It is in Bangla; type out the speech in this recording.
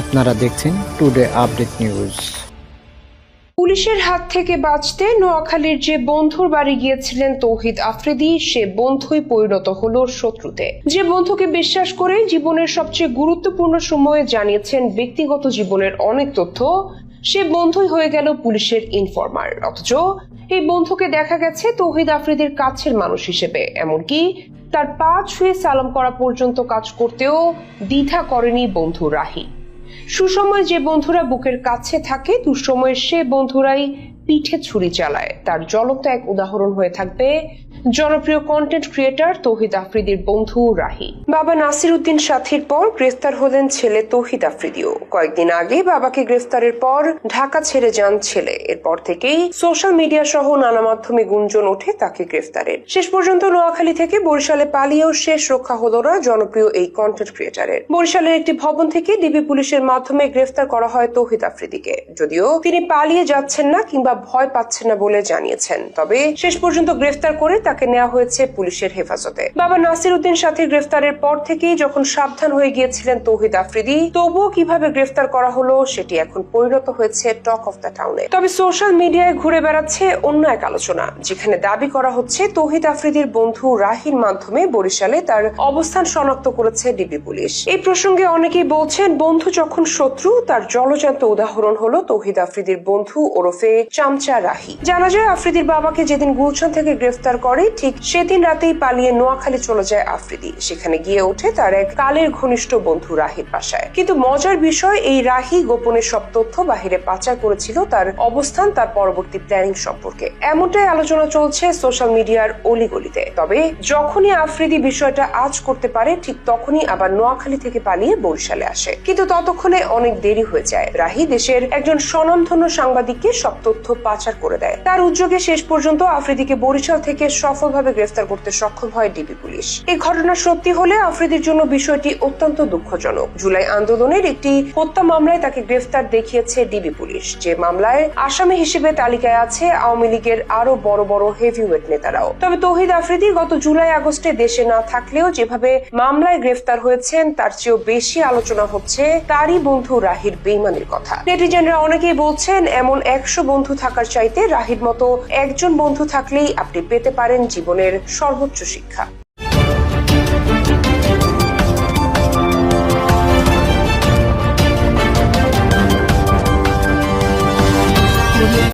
আপনারা দেখছেন টুডে আপডেট নিউজ পুলিশের হাত থেকে বাঁচতে নোয়াখালীর যে বন্ধুর বাড়ি গিয়েছিলেন তৌহিদ আফ্রিদি, সে বন্ধুই পরিণত হলো শত্রুতে। যে বন্ধুকে বিশ্বাস করে জীবনের সবচেয়ে গুরুত্বপূর্ণ সময়ে জানিয়েছেন ব্যক্তিগত জীবনের অনেক তথ্য, সে বন্ধুই হয়ে গেল পুলিশের ইনফরমার। অথচ এই বন্ধুকে দেখা গেছে তৌহিদ আফ্রিদির কাছের মানুষ হিসেবে। এমনকি তার পা ছুঁয়ে সালাম করা পর্যন্ত কাজ করতেও দ্বিধা করেনি বন্ধু রাহি। সুসময় যে বন্ধুরা বুকের কাছে থাকে, দুঃসময়ে সে বন্ধুরাই পিঠে ছুরি চালায়। তার জ্বলন্ত এক উদাহরণ হয়ে থাকবে জনপ্রিয় কন্টেন্ট ক্রিয়েটর তৌহিদ আফ্রিদির বন্ধু রাহি। বাবা নাসির উদ্দিন সাথীর পর গ্রেফতার হলেন ছেলে তৌহিদ আফ্রিদিও। কয়েকদিন আগে বাবাকে গ্রেফতারের পর ঢাকা ছেড়ে যান ছেলে। এরপর থেকেই সোশ্যাল মিডিয়া সহ নানা মাধ্যমে গুঞ্জন ওঠে তাকে গ্রেফতারের। শেষ পর্যন্ত নোয়াখালী থেকে বরিশালে পালিয়েও শেষ রক্ষা হলো না জনপ্রিয় এই কন্টেন্ট ক্রিয়েটারের বরিশালের একটি ভবন থেকে ডিবি পুলিশের মাধ্যমে গ্রেফতার করা হয় তৌহিদ আফ্রিদিকে। যদিও তিনি পালিয়ে যাচ্ছেন না কিংবা ভয় পাচ্ছেন না বলে জানিয়েছেন। তবে শেষ পর্যন্ত গ্রেফতার করে তাকে নেওয়া হয়েছে পুলিশের হেফাজতে। বাবা নাসির উদ্দিন সাথী গ্রেফতারের পর থেকেই যখন সাবধান হয়ে গিয়েছিলেন তৌহিদ আফ্রিদি, তবুও কীভাবে গ্রেফতার করা হলো সেটি এখন পরিণত হয়েছে টক অফ দ্য টাউনে। তবে সোশ্যাল মিডিয়ায় ঘুরে বেড়াচ্ছে অন্য এক আলোচনা, যেখানে দাবি করা হচ্ছে তৌহিদ আফ্রিদির বন্ধু রাহির মাধ্যমে বরিশালে তার অবস্থান শনাক্ত করেছে ডিবি পুলিশ। এই প্রসঙ্গে অনেকেই বলছেন, বন্ধু যখন শত্রু, তার জলজান্ত উদাহরণ হলো তৌহিদ আফ্রিদির বন্ধু ওরফে চামচা রাহি। জানা যায়, আফ্রিদির বাবাকে যেদিন গুলশান থেকে গ্রেফতার করে, ঠিক সেদিন রাতেই পালিয়ে নোয়াখালী চলে যায় আফ্রিদি। সেখানে গিয়ে ওঠে তার এক কালের ঘনিষ্ঠ বন্ধু রাহির বাসায়। কিন্তু মজার বিষয়, এই রাহি গোপনে সব তথ্য বাহিরে পাচার করেছিল তার অবস্থান, তার পরবর্তী প্ল্যানিং সম্পর্কে। এমনটাই আলোচনা চলছে সোশ্যাল মিডিয়ার অলিগলিতে। তবে যখনই আফ্রিদি বিষয়টা আজ করতে পারে, ঠিক তখনই আবার নোয়াখালী থেকে পালিয়ে বরিশালে আসে। কিন্তু ততক্ষণে অনেক দেরি হয়ে যায়। রাহি দেশের একজন স্বনামধন্য সাংবাদিককে সব তথ্য পাচার করে দেয়। তার উদ্যোগে শেষ পর্যন্ত আফ্রিদিকে বরিশাল থেকে সফলভাবে গ্রেফতার করতে সক্ষম হয় ডিবি পুলিশ। এই ঘটনা সত্যি হলে আফ্রিদির জন্য বিষয়টি অত্যন্ত দুঃখজনক। জুলাই আন্দোলনের একটি হত্যা মামলায় তাকে গ্রেফতার দেখিয়েছে ডিবি পুলিশ। যে মামলায় আসামি হিসেবে তালিকায় আছে আওয়ামী লীগের আরও বড় বড় হেভিওয়েট নেতারাও। তবে তৌহিদ আফ্রিদি গত জুলাই আগস্টে দেশে না থাকলেও যেভাবে মামলায় গ্রেফতার হয়েছেন, তার চেয়েও বেশি আলোচনা হচ্ছে তারই বন্ধু রাহির বেইমানির কথা। নেটিজেনরা অনেকেই বলছেন, এমন একশো বন্ধু থাকার চাইতে রাহির মতো একজন বন্ধু থাকলেই আপনি পেতে পারেন জীবনের সর্বোচ্চ শিক্ষা।